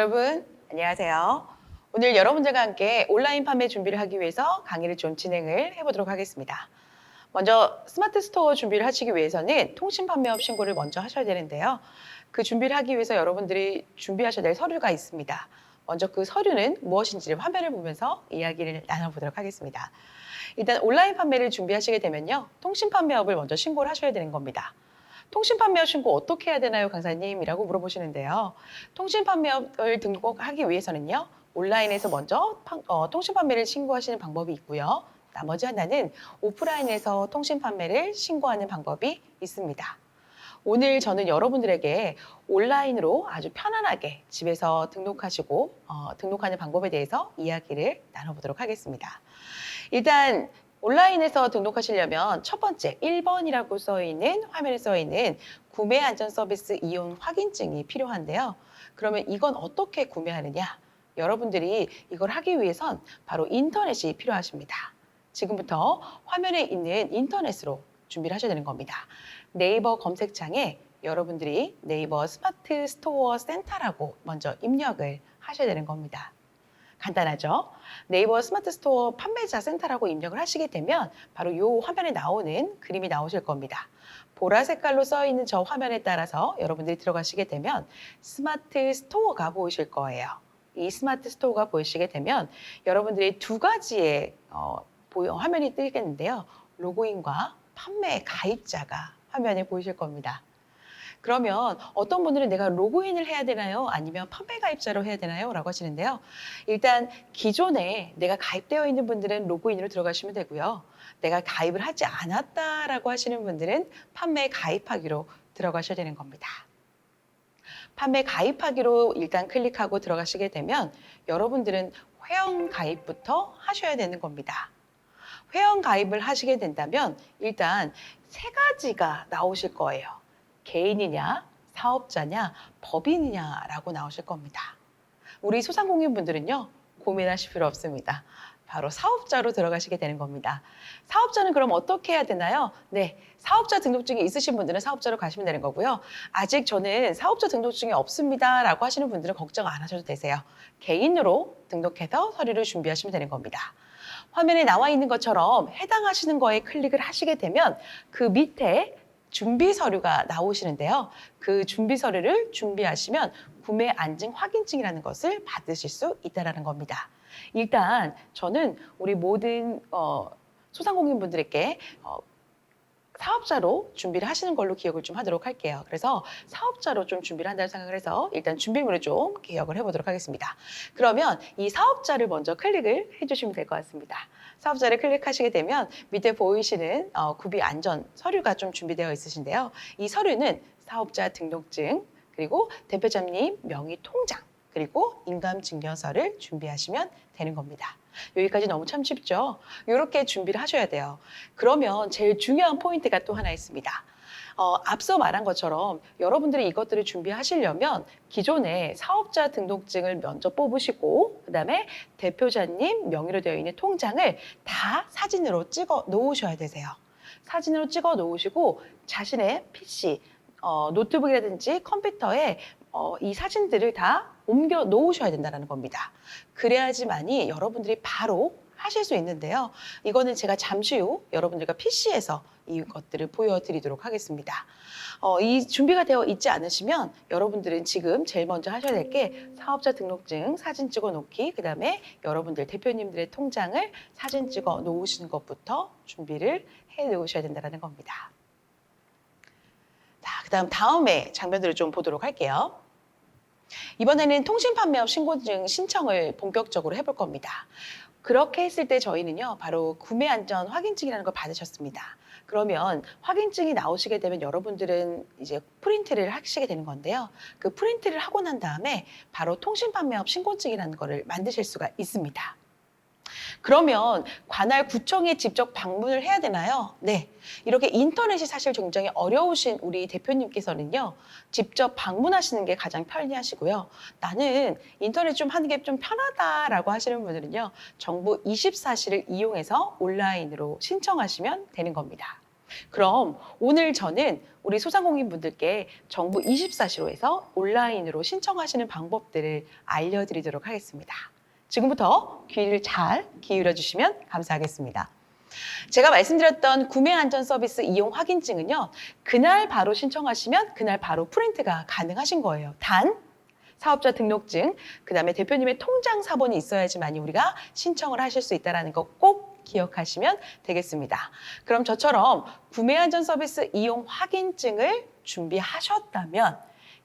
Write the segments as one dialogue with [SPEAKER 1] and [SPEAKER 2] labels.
[SPEAKER 1] 여러분, 안녕하세요. 오늘 여러분들과 함께 온라인 판매 준비를 하기 위해서 강의를 좀 진행을 해보도록 하겠습니다. 먼저 스마트 스토어 준비를 하시기 위해서는 통신 판매업 신고를 먼저 하셔야 되는데요. 그 준비를 하기 위해서 여러분들이 준비하셔야 될 서류가 있습니다. 먼저 그 서류는 무엇인지 를 화면을 보면서 이야기를 나눠보도록 하겠습니다. 일단 온라인 판매를 준비하시게 되면요. 통신 판매업을 먼저 신고를 하셔야 되는 겁니다. 통신 판매업 신고 어떻게 해야 되나요, 강사님? 이라고 물어보시는데요. 통신 판매업을 등록하기 위해서는요. 온라인에서 먼저 판- 어, 통신 판매를 신고하시는 방법이 있고요. 나머지 하나는 오프라인에서 통신 판매를 신고하는 방법이 있습니다. 오늘 저는 여러분들에게 온라인으로 아주 편안하게 집에서 등록하시고 어, 등록하는 방법에 대해서 이야기를 나눠보도록 하겠습니다. 일단 온라인에서 등록하시려면 첫 번째 1번이라고 써 있는 화면에 써 있는 구매 안전 서비스 이용 확인증이 필요한데요. 그러면 이건 어떻게 구매하느냐? 여러분들이 이걸 하기 위해선 바로 인터넷이 필요하십니다. 지금부터 화면에 있는 인터넷으로 준비를 하셔야 되는 겁니다. 네이버 검색창에 여러분들이 네이버 스마트 스토어 센터라고 먼저 입력을 하셔야 되는 겁니다. 간단하죠? 네이버 스마트 스토어 판매자 센터라고 입력을 하시게 되면 바로 이 화면에 나오는 그림이 나오실 겁니다. 보라 색깔로 써 있는 저 화면에 따라서 여러분들이 들어가시게 되면 스마트 스토어가 보이실 거예요. 이 스마트 스토어가 보이시게 되면 여러분들이 두 가지의 어, 보여- 화면이 뜨겠는데요. 로그인과 판매 가입자가 화면에 보이실 겁니다. 그러면 어떤 분들은 내가 로그인을 해야 되나요? 아니면 판매 가입자로 해야 되나요? 라고 하시는데요. 일단 기존에 내가 가입되어 있는 분들은 로그인으로 들어가시면 되고요. 내가 가입을 하지 않았다라고 하시는 분들은 판매 가입하기로 들어가셔야 되는 겁니다. 판매 가입하기로 일단 클릭하고 들어가시게 되면 여러분들은 회원 가입부터 하셔야 되는 겁니다. 회원 가입을 하시게 된다면 일단 세 가지가 나오실 거예요. 개인이냐, 사업자냐, 법인이냐라고 나오실 겁니다. 우리 소상공인분들은요, 고민하실 필요 없습니다. 바로 사업자로 들어가시게 되는 겁니다. 사업자는 그럼 어떻게 해야 되나요? 네, 사업자 등록증이 있으신 분들은 사업자로 가시면 되는 거고요. 아직 저는 사업자 등록증이 없습니다 라고 하시는 분들은 걱정 안 하셔도 되세요. 개인으로 등록해서 서류를 준비하시면 되는 겁니다. 화면에 나와 있는 것처럼 해당하시는 거에 클릭을 하시게 되면 그 밑에 준비 서류가 나오시는데요. 그 준비 서류를 준비하시면 구매 안증 확인증이라는 것을 받으실 수 있다라는 겁니다. 일단 저는 우리 모든 어, 소상공인분들에게 어, 사업자로 준비를 하시는 걸로 기억을 좀 하도록 할게요. 그래서 사업자로 좀 준비를 한다는 생각을 해서 일단 준비물을 좀 기억을 해보도록 하겠습니다. 그러면 이 사업자를 먼저 클릭을 해주시면 될 것 같습니다. 사업자를 클릭하시게 되면 밑에 보이시는 어, 구비 안전 서류가 좀 준비되어 있으신데요. 이 서류는 사업자 등록증 그리고 대표자님 명의 통장 그리고 인감증명서를 준비하시면 되는 겁니다. 여기까지 너무 참 쉽죠? 이렇게 준비를 하셔야 돼요. 그러면 제일 중요한 포인트가 또 하나 있습니다. 어, 앞서 말한 것처럼 여러분들이 이것들을 준비하시려면 기존에 사업자 등록증을 먼저 뽑으시고 그다음에 대표자님 명의로 되어 있는 통장을 다 사진으로 찍어 놓으셔야 되세요. 사진으로 찍어 놓으시고 자신의 PC, 어, 노트북이라든지 컴퓨터에 어, 이 사진들을 다 옮겨 놓으셔야 된다는 겁니다. 그래야지만이 여러분들이 바로 하실 수 있는데요. 이거는 제가 잠시 후 여러분들과 PC에서 이것들을 보여드리도록 하겠습니다. 어, 이 준비가 되어 있지 않으시면 여러분들은 지금 제일 먼저 하셔야 될 게 사업자 등록증 사진 찍어 놓기, 그 다음에 여러분들 대표님들의 통장을 사진 찍어 놓으시는 것부터 준비를 해 놓으셔야 된다는 겁니다. 자, 그 다음 다음에 장면들을 좀 보도록 할게요. 이번에는 통신 판매업 신고증 신청을 본격적으로 해볼 겁니다. 그렇게 했을 때 저희는요, 바로 구매 안전 확인증이라는 걸 받으셨습니다. 그러면 확인증이 나오시게 되면 여러분들은 이제 프린트를 하시게 되는 건데요. 그 프린트를 하고 난 다음에 바로 통신 판매업 신고증이라는 거를 만드실 수가 있습니다. 그러면 관할 구청에 직접 방문을 해야 되나요? 네. 이렇게 인터넷이 사실 굉장히 어려우신 우리 대표님께서는요, 직접 방문하시는 게 가장 편리하시고요. 나는 인터넷 좀 하는 게 좀 편하다라고 하시는 분들은요, 정부 24시를 이용해서 온라인으로 신청하시면 되는 겁니다. 그럼 오늘 저는 우리 소상공인분들께 정부 24시로에서 온라인으로 신청하시는 방법들을 알려드리도록 하겠습니다. 지금부터 귀를 잘 기울여 주시면 감사하겠습니다. 제가 말씀드렸던 구매 안전 서비스 이용 확인증은요, 그날 바로 신청하시면 그날 바로 프린트가 가능하신 거예요. 단, 사업자 등록증, 그 다음에 대표님의 통장 사본이 있어야지만이 우리가 신청을 하실 수 있다는 거 꼭 기억하시면 되겠습니다. 그럼 저처럼 구매 안전 서비스 이용 확인증을 준비하셨다면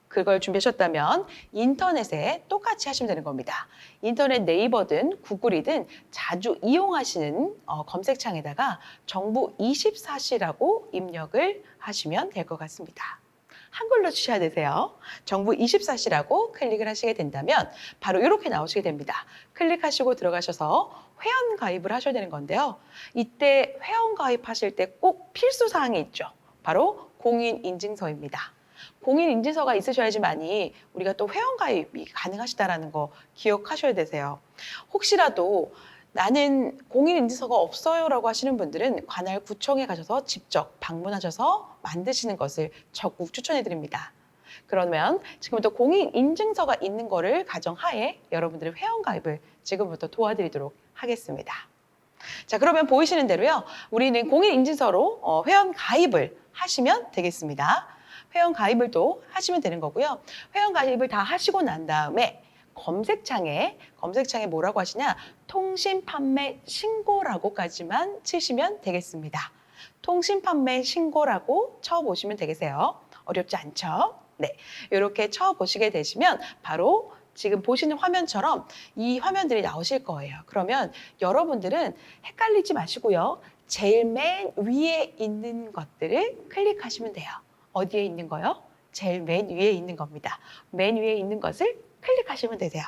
[SPEAKER 1] 그걸 준비하셨다면 인터넷에 똑같이 하시면 되는 겁니다. 인터넷 네이버든 구글이든 자주 이용하시는 어, 검색창에다가 정부 24시라고 입력을 하시면 될 것 같습니다. 한글로 주셔야 되세요. 정부 24시라고 클릭을 하시게 된다면 바로 이렇게 나오시게 됩니다. 클릭하시고 들어가셔서 회원 가입을 하셔야 되는 건데요. 이때 회원 가입하실 때 꼭 필수 사항이 있죠. 바로 공인 인증서입니다. 공인 인증서가 있으셔야지만이 우리가 또 회원 가입이 가능하시다라는 거 기억하셔야 되세요. 혹시라도 나는 공인 인증서가 없어요라고 하시는 분들은 관할 구청에 가셔서 직접 방문하셔서 만드시는 것을 적극 추천해 드립니다. 그러면 지금부터 공인 인증서가 있는 거를 가정하에 여러분들의 회원 가입을 지금부터 도와드리도록 하겠습니다. 자, 그러면 보이시는 대로요. 우리는 공인 인증서로 어, 회원 가입을 하시면 되겠습니다. 회원 가입을 또 하시면 되는 거고요. 회원 가입을 다 하시고 난 다음에 검색창에 검색창에 뭐라고 하시냐 통신 판매 신고라고까지만 치시면 되겠습니다. 통신 판매 신고라고 쳐 보시면 되겠어요. 어렵지 않죠? 네, 이렇게 쳐 보시게 되시면 바로 지금 보시는 화면처럼 이 화면들이 나오실 거예요. 그러면 여러분들은 헷갈리지 마시고요. 제일 맨 위에 있는 것들을 클릭하시면 돼요. 어디에 있는 거요? 제일 맨 위에 있는 겁니다. 맨 위에 있는 것을 클릭하시면 되세요.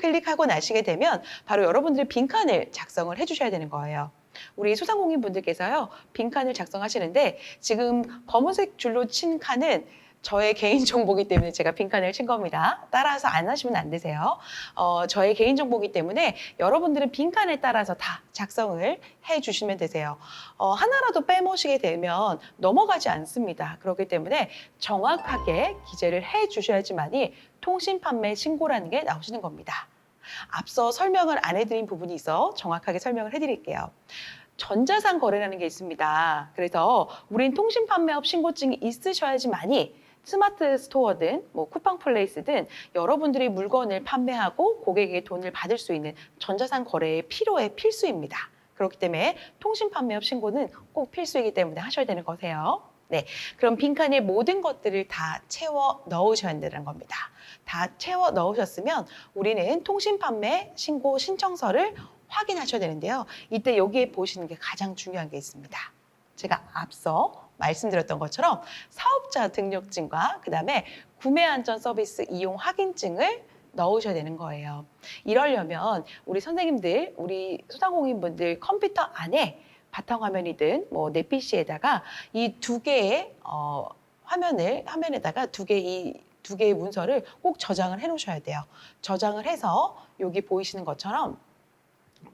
[SPEAKER 1] 클릭하고 나시게 되면 바로 여러분들이 빈칸을 작성을 해주셔야 되는 거예요. 우리 소상공인 분들께서요, 빈칸을 작성하시는데 지금 검은색 줄로 친 칸은 저의 개인 정보기 때문에 제가 빈칸을 친 겁니다. 따라서 안 하시면 안 되세요. 어, 저의 개인 정보기 때문에 여러분들은 빈칸에 따라서 다 작성을 해 주시면 되세요. 어, 하나라도 빼모시게 되면 넘어가지 않습니다. 그렇기 때문에 정확하게 기재를 해 주셔야지만이 통신 판매 신고라는 게 나오시는 겁니다. 앞서 설명을 안 해드린 부분이 있어 정확하게 설명을 해드릴게요. 전자상 거래라는 게 있습니다. 그래서 우린 통신 판매업 신고증이 있으셔야지만이 스마트 스토어든 뭐 쿠팡 플레이스든 여러분들이 물건을 판매하고 고객에게 돈을 받을 수 있는 전자상 거래의 필요의 필수입니다. 그렇기 때문에 통신 판매업 신고는 꼭 필수이기 때문에 하셔야 되는 거세요. 네, 그럼 빈칸에 모든 것들을 다 채워 넣으셔야 되는 겁니다. 다 채워 넣으셨으면 우리는 통신 판매 신고 신청서를 확인하셔야 되는데요. 이때 여기에 보시는 게 가장 중요한 게 있습니다. 제가 앞서 말씀드렸던 것처럼 사업자 등록증과 그다음에 구매 안전 서비스 이용 확인증을 넣으셔야 되는 거예요. 이러려면 우리 선생님들, 우리 소상공인분들 컴퓨터 안에 바탕화면이든 뭐내 PC에다가 이 두 개의 어, 화면을 화면에다가 두개이두 개의 문서를 꼭 저장을 해 놓으셔야 돼요. 저장을 해서 여기 보이시는 것처럼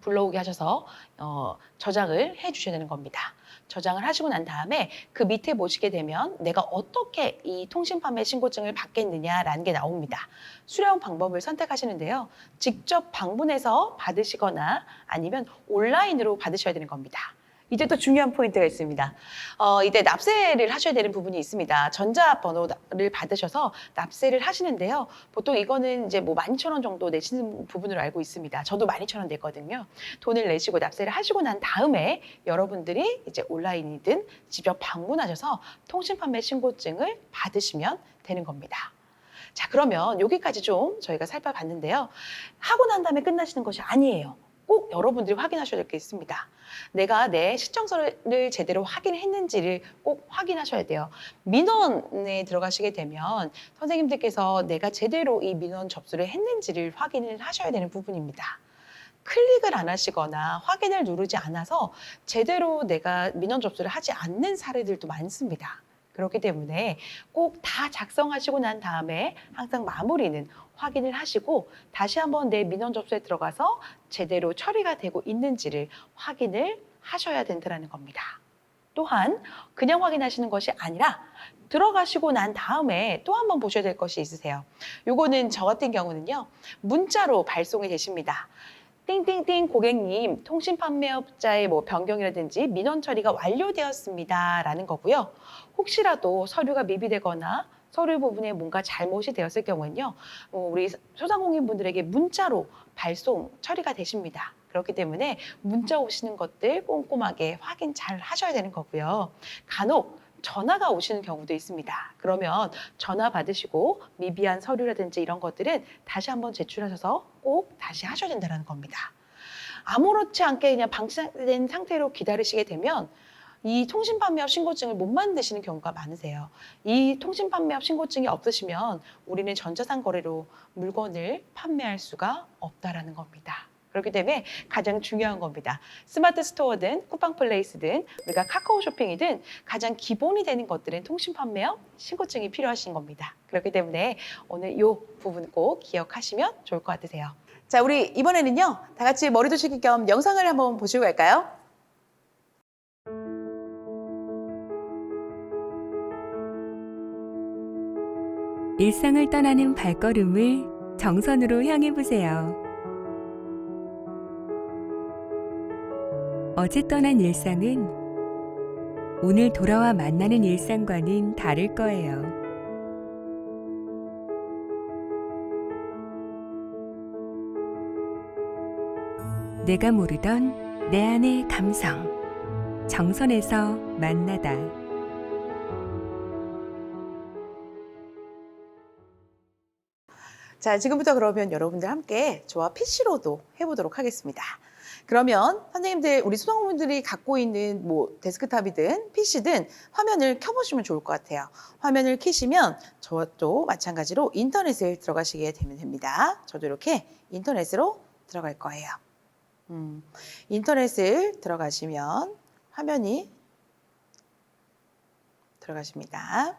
[SPEAKER 1] 불러오게 하셔서 어, 저장을 해 주셔야 되는 겁니다. 저장을 하시고 난 다음에 그 밑에 보시게 되면 내가 어떻게 이 통신 판매 신고증을 받겠느냐라는 게 나옵니다. 수령 방법을 선택하시는데요. 직접 방문해서 받으시거나 아니면 온라인으로 받으셔야 되는 겁니다. 이제 또 중요한 포인트가 있습니다. 어, 이때 납세를 하셔야 되는 부분이 있습니다. 전자번호를 받으셔서 납세를 하시는데요. 보통 이거는 이제 뭐 12,000원 정도 내시는 부분으로 알고 있습니다. 저도 12,000원 냈거든요. 돈을 내시고 납세를 하시고 난 다음에 여러분들이 이제 온라인이든 직접 방문하셔서 통신 판매 신고증을 받으시면 되는 겁니다. 자, 그러면 여기까지 좀 저희가 살펴봤는데요. 하고 난 다음에 끝나시는 것이 아니에요. 꼭 여러분들이 확인하셔야 될 게 있습니다. 내가 내 시청서를 제대로 확인했는지를 꼭 확인하셔야 돼요. 민원에 들어가시게 되면 선생님들께서 내가 제대로 이 민원 접수를 했는지를 확인을 하셔야 되는 부분입니다. 클릭을 안 하시거나 확인을 누르지 않아서 제대로 내가 민원 접수를 하지 않는 사례들도 많습니다. 그렇기 때문에 꼭 다 작성하시고 난 다음에 항상 마무리는 확인을 하시고 다시 한번 내 민원 접수에 들어가서 제대로 처리가 되고 있는지를 확인을 하셔야 된다는 겁니다. 또한 그냥 확인하시는 것이 아니라 들어가시고 난 다음에 또 한 번 보셔야 될 것이 있으세요. 요거는 저 같은 경우는요. 문자로 발송이 되십니다. 띵띵띵 고객님 통신 판매업자의 뭐 변경이라든지 민원 처리가 완료되었습니다 라는 거고요. 혹시라도 서류가 미비되거나 서류 부분에 뭔가 잘못이 되었을 경우에는요. 어, 우리 소상공인분들에게 문자로 발송 처리가 되십니다. 그렇기 때문에 문자 오시는 것들 꼼꼼하게 확인 잘 하셔야 되는 거고요. 간혹 전화가 오시는 경우도 있습니다. 그러면 전화 받으시고 미비한 서류라든지 이런 것들은 다시 한번 제출하셔서 꼭 다시 하셔야 된다는 겁니다. 아무렇지 않게 그냥 방치된 상태로 기다리시게 되면 이 통신 판매업 신고증을 못 만드시는 경우가 많으세요. 이 통신 판매업 신고증이 없으시면 우리는 전자상 거래로 물건을 판매할 수가 없다라는 겁니다. 그렇기 때문에 가장 중요한 겁니다. 스마트 스토어든 쿠팡 플레이스든 우리가 카카오 쇼핑이든 가장 기본이 되는 것들은 통신 판매업 신고증이 필요하신 겁니다. 그렇기 때문에 오늘 이 부분 꼭 기억하시면 좋을 것 같으세요. 자, 우리 이번에는요. 다 같이 머리도 식힐 겸 영상을 한번 보시고 갈까요?
[SPEAKER 2] 일상을 떠나는 발걸음을 정선으로 향해 보세요. 어제 떠난 일상은 오늘 돌아와 만나는 일상과는 다를 거예요. 내가 모르던 내 안의 감성. 정선에서 만나다.
[SPEAKER 1] 자, 지금부터 그러면 여러분들 함께 저와 PC로도 해보도록 하겠습니다. 그러면 선생님들, 우리 수강분들이 갖고 있는 뭐 데스크탑이든 PC든 화면을 켜보시면 좋을 것 같아요. 화면을 켜시면 또 마찬가지로 인터넷을 들어가시게 되면 됩니다. 저도 이렇게 인터넷으로 들어갈 거예요. 음, 인터넷을 들어가시면 화면이 들어가십니다.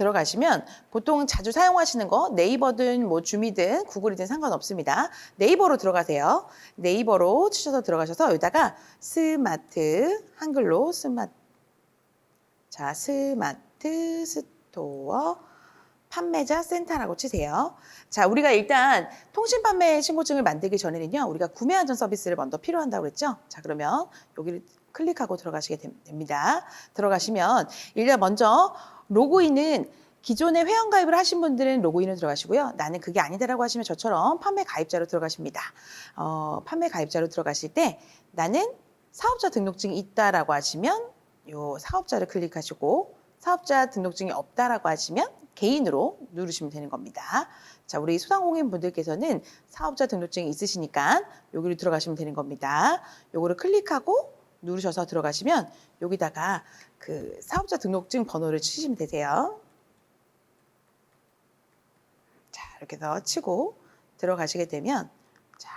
[SPEAKER 1] 들어가시면 보통 자주 사용하시는 거 네이버든 뭐 주미든 구글이든 상관없습니다. 네이버로 들어가세요. 네이버로 치셔서 들어가셔서 여기다가 스마트 한글로 스마트 자 스마트 스토어 판매자 센터라고 치세요. 자, 우리가 일단 통신 판매 신고증을 만들기 전에는요, 우리가 구매 안전 서비스를 먼저 필요한다고 그랬죠? 자, 그러면 여기를 클릭하고 들어가시게 됩니다. 들어가시면 일단 먼저 로그인은 기존에 회원 가입을 하신 분들은 로그인을 들어가시고요. 나는 그게 아니다라고 하시면 저처럼 판매 가입자로 들어가십니다. 어, 판매 가입자로 들어가실 때 나는 사업자 등록증이 있다라고 하시면 요 사업자를 클릭하시고 사업자 등록증이 없다라고 하시면 개인으로 누르시면 되는 겁니다. 자, 우리 소상공인 분들께서는 사업자 등록증이 있으시니까 여기로 들어가시면 되는 겁니다. 요거를 클릭하고 누르셔서 들어가시면 여기다가 그 사업자 등록증 번호를 치시면 되세요. 자, 이렇게 해서 치고 들어가시게 되면 자,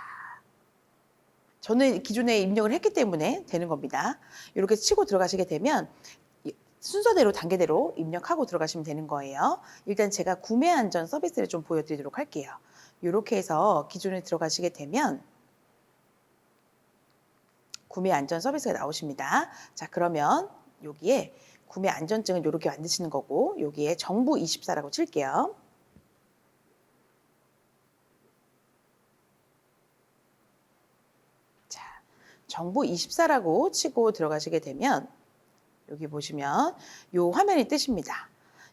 [SPEAKER 1] 저는 기존에 입력을 했기 때문에 되는 겁니다. 이렇게 치고 들어가시게 되면 이- 순서대로 단계대로 입력하고 들어가시면 되는 거예요. 일단 제가 구매 안전 서비스를 좀 보여드리도록 할게요. 이렇게 해서 기존에 들어가시게 되면 구매 안전 서비스가 나오십니다. 자, 그러면 여기에 구매 안전증을 이렇게 만드시는 거고 여기에 정부 24라고 칠게요. 자, 정부 24라고 치고 들어가시게 되면 여기 보시면 요 화면이 뜨십니다.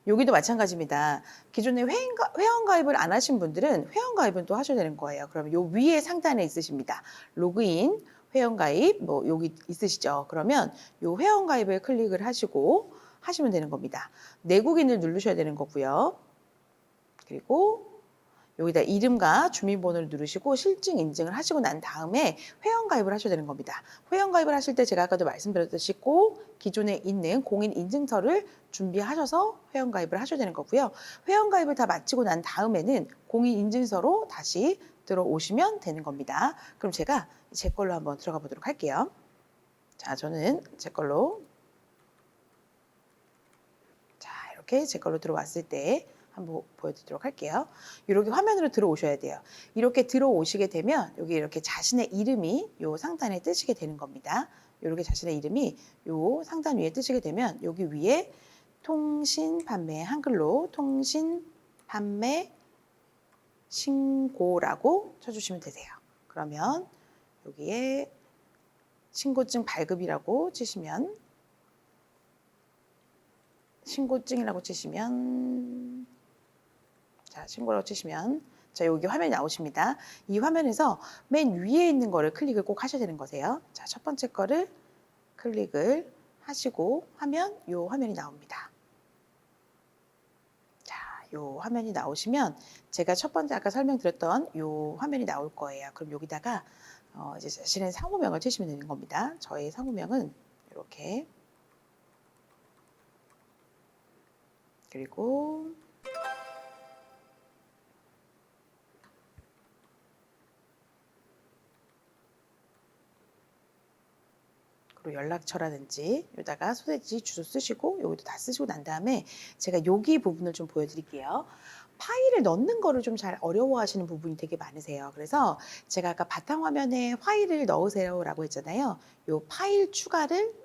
[SPEAKER 1] 여기도 마찬가지입니다. 기존에 회원, 가- 회원 가 입을 안 하신 분들은 회원 가입은 또 하셔야 되는 거예요. 그러면 요 위에 상단에 있으십니다. 로그인, 회원 가입, 뭐 여기 있으시죠. 그러면 요 회원 가입을 클릭을 하시고 하시면 되는 겁니다. 내국인을 누르셔야 되는 거고요. 그리고 여기다 이름과 주민번호를 누르시고 실증 인증을 하시고 난 다음에 회원 가입을 하셔야 되는 겁니다. 회원 가입을 하실 때 제가 아까도 말씀드렸듯이 꼭 기존에 있는 공인 인증서를 준비하셔서 회원 가입을 하셔야 되는 거고요. 회원 가입을 다 마치고 난 다음에는 공인 인증서로 다시 들어오시면 되는 겁니다. 그럼 제가 제 걸로 한번 들어가 보도록 할게요. 자, 저는 제 걸로 자, 이렇게 제 걸로 들어왔을 때 한번 보여드리도록 할게요. 이렇게 화면으로 들어오셔야 돼요. 이렇게 들어오시게 되면 여기 이렇게 자신의 이름이 요 상단에 뜨시게 되는 겁니다. 이렇게 자신의 이름이 요 상단 위에 뜨시게 되면 여기 위에 통신 판매 한글로 통신 판매 신고라고 쳐주시면 되세요. 그러면 여기에 신고증 발급이라고 치시면 신고증이라고 치시면 자 신고라고 치시면 자 여기 화면이 나오십니다. 이 화면에서 맨 위에 있는 거를 클릭을 꼭 하셔야 되는 거세요. 자 첫 번째 거를 클릭을 하시고 하면 이 화면이 나옵니다. 자, 이 화면이 나오시면 제가 첫 번째 아까 설명드렸던 이 화면이 나올 거예요. 그럼 여기다가 어, 이제 자신의 상호명을 치시면 되는 겁니다. 저의 상호명은 이렇게 그리고 그리고 연락처라든지 여기다가 소재지 주소 쓰시고 여기도 다 쓰시고 난 다음에 제가 여기 부분을 좀 보여드릴게요. 파일을 넣는 거를 좀 잘 어려워하시는 부분이 되게 많으세요. 그래서 제가 아까 바탕화면에 파일을 넣으세요라고 했잖아요. 이 파일 추가를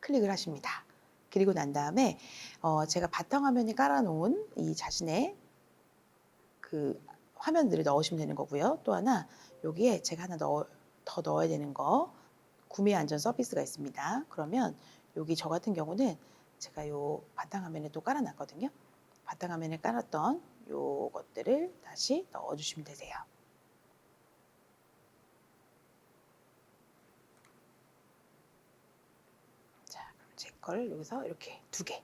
[SPEAKER 1] 클릭을 하십니다. 그리고 난 다음에 어, 제가 바탕화면에 깔아놓은 이 자신의 그 화면들을 넣으시면 되는 거고요. 또 하나 여기에 제가 하나 넣어, 더 넣어야 되는 거 구매 안전 서비스가 있습니다. 그러면 여기 저 같은 경우는 제가 요 바탕화면에 또 깔아놨거든요. 바탕화면에 깔았던 요 것들을 다시 넣어주시면 되세요. 자, 그럼 제 걸 여기서 이렇게 두 개,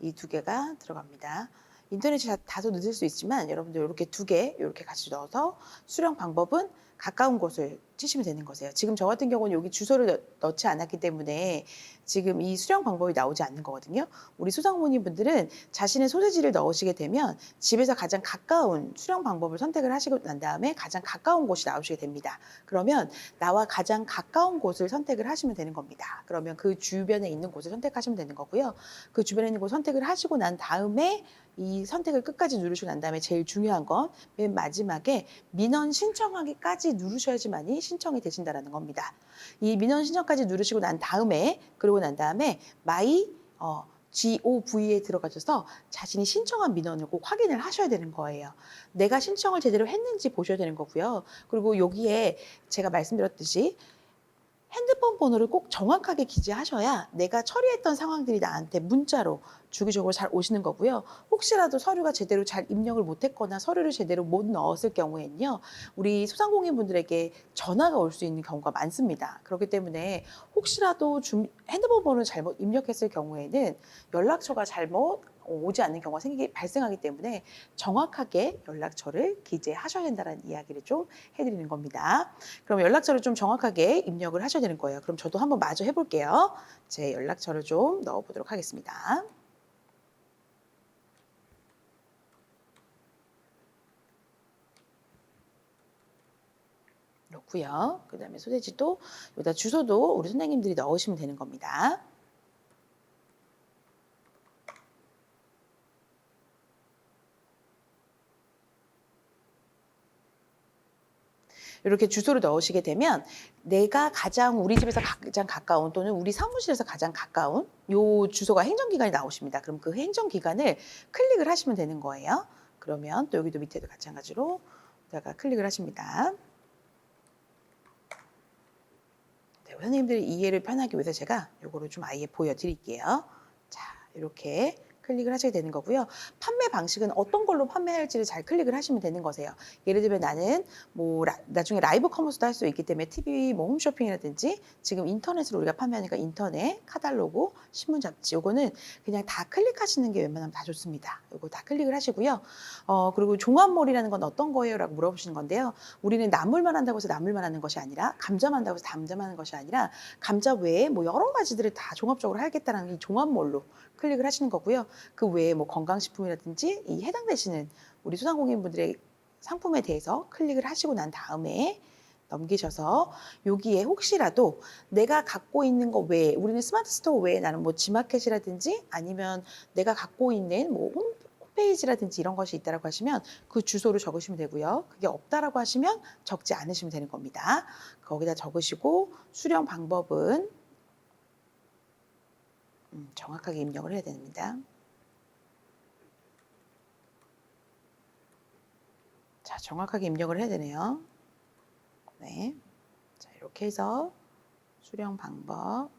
[SPEAKER 1] 이 두 개가 들어갑니다. 인터넷이 다- 다소 늦을 수 있지만 여러분들 이렇게 두 개 이렇게 같이 넣어서 수령 방법은 가까운 곳을 치시면 되는 거세요. 지금 저 같은 경우는 여기 주소를 넣- 넣지 않았기 때문에 지금 이 수령 방법이 나오지 않는 거거든요. 우리 소상공인 분들은 자신의 소재지를 넣으시게 되면 집에서 가장 가까운 수령 방법을 선택을 하시고 난 다음에 가장 가까운 곳이 나오시게 됩니다. 그러면 나와 가장 가까운 곳을 선택을 하시면 되는 겁니다. 그러면 그 주변에 있는 곳을 선택하시면 되는 거고요. 그 주변에 있는 곳 선택을 하시고 난 다음에 이 선택을 끝까지 누르시고 난 다음에 제일 중요한 건 맨 마지막에 민원 신청하기까지 누르셔야지만이 신청이 되신다라는 겁니다. 이 민원 신청까지 누르시고 난 다음에 그리고 난 다음에 마이 어, GOV에 들어가셔서 자신이 신청한 민원을 꼭 확인을 하셔야 되는 거예요. 내가 신청을 제대로 했는지 보셔야 되는 거고요. 그리고 여기에 제가 말씀드렸듯이 핸드폰 번호를 꼭 정확하게 기재하셔야 내가 처리했던 상황들이 나한테 문자로 주기적으로 잘 오시는 거고요. 혹시라도 서류가 제대로 잘 입력을 못했거나 서류를 제대로 못 넣었을 경우에는요, 우리 소상공인 분들에게 전화가 올 수 있는 경우가 많습니다. 그렇기 때문에 혹시라도 준- 핸드폰 번호를 잘못 입력했을 경우에는 연락처가 잘못 오지 않는 경우가 생기기 발생하기 때문에 정확하게 연락처를 기재하셔야 된다는 이야기를 좀 해드리는 겁니다. 그럼 연락처를 좀 정확하게 입력을 하셔야 되는 거예요. 그럼 저도 한번 마저 해볼게요. 제 연락처를 좀 넣어보도록 하겠습니다. 넣고요. 그 다음에 소재지도 여기다 주소도 우리 선생님들이 넣으시면 되는 겁니다. 이렇게 주소를 넣으시게 되면 내가 가장 우리 집에서 가장 가까운 또는 우리 사무실에서 가장 가까운 요 주소가 행정기관이 나오십니다. 그럼 그 행정기관을 클릭을 하시면 되는 거예요. 그러면 또 여기도 밑에도 마찬가지로 다가 클릭을 하십니다. 네, 선생님들이 이해를 편하기 위해서 제가 요거를 좀 아예 보여드릴게요. 자, 이렇게 클릭을 하시게 되는 거고요. 판매 방식은 어떤 걸로 판매할지를 잘 클릭을 하시면 되는 거세요. 예를 들면 나는 뭐 라- 나중에 라이브 커머스도 할 수 있기 때문에 TV 뭐 홈쇼핑이라든지 지금 인터넷으로 우리가 판매하니까 인터넷, 카달로그, 신문 잡지 요거는 그냥 다 클릭하시는 게 웬만하면 다 좋습니다. 요거 다 클릭을 하시고요. 어 그리고 종합몰이라는 건 어떤 거예요?라고 물어보시는 건데요. 우리는 나물만 한다고 해서 나물만 하는 것이 아니라 감자만 한다고 해서 감자만 하는 것이 아니라 감자 외에 뭐 여러 가지들을 다 종합적으로 하겠다는 이 종합몰로 클릭을 하시는 거고요. 그 외에 뭐 건강식품이라든지 이 해당되시는 우리 소상공인분들의 상품에 대해서 클릭을 하시고 난 다음에 넘기셔서 여기에 혹시라도 내가 갖고 있는 거 외에 우리는 스마트 스토어 외에 나는 뭐 지마켓이라든지 아니면 내가 갖고 있는 뭐 홈, 탑페이지라든지 이런 것이 있다라고 하시면 그 주소를 적으시면 되고요. 그게 없다라고 하시면 적지 않으시면 되는 겁니다. 거기다 적으시고 수령 방법은 음, 정확하게 입력을 해야 됩니다. 자, 정확하게 입력을 해야 되네요. 네. 자, 이렇게 해서 수령 방법.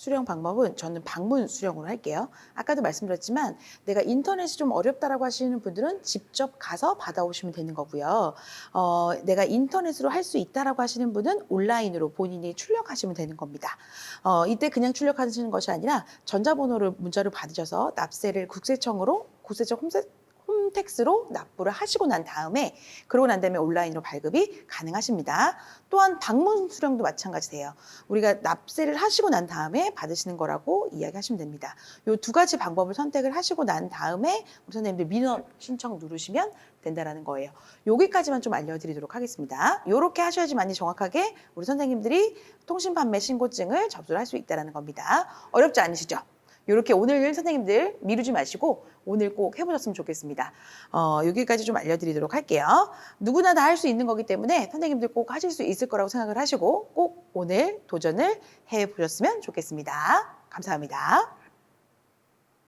[SPEAKER 1] 수령 방법은 저는 방문 수령으로 할게요. 아까도 말씀드렸지만 내가 인터넷이 좀 어렵다라고 하시는 분들은 직접 가서 받아오시면 되는 거고요. 어, 내가 인터넷으로 할 수 있다라고 하시는 분은 온라인으로 본인이 출력하시면 되는 겁니다. 어, 이때 그냥 출력하시는 것이 아니라 전자번호를 문자를 받으셔서 납세를 국세청으로 국세청 홈세, 홈택스로 납부를 하시고 난 다음에 그러고 난 다음에 온라인으로 발급이 가능하십니다. 또한 방문 수령도 마찬가지세요. 우리가 납세를 하시고 난 다음에 받으시는 거라고 이야기하시면 됩니다. 이 두 가지 방법을 선택을 하시고 난 다음에 우리 선생님들 민원 신청 누르시면 된다라는 거예요. 여기까지만 좀 알려드리도록 하겠습니다. 이렇게 하셔야지만이 정확하게 우리 선생님들이 통신 판매 신고증을 접수를 할 수 있다라는 겁니다. 어렵지 않으시죠? 이렇게 오늘 선생님들 미루지 마시고 오늘 꼭 해보셨으면 좋겠습니다. 어, 여기까지 좀 알려드리도록 할게요. 누구나 다 할 수 있는 거기 때문에 선생님들 꼭 하실 수 있을 거라고 생각을 하시고 꼭 오늘 도전을 해보셨으면 좋겠습니다. 감사합니다.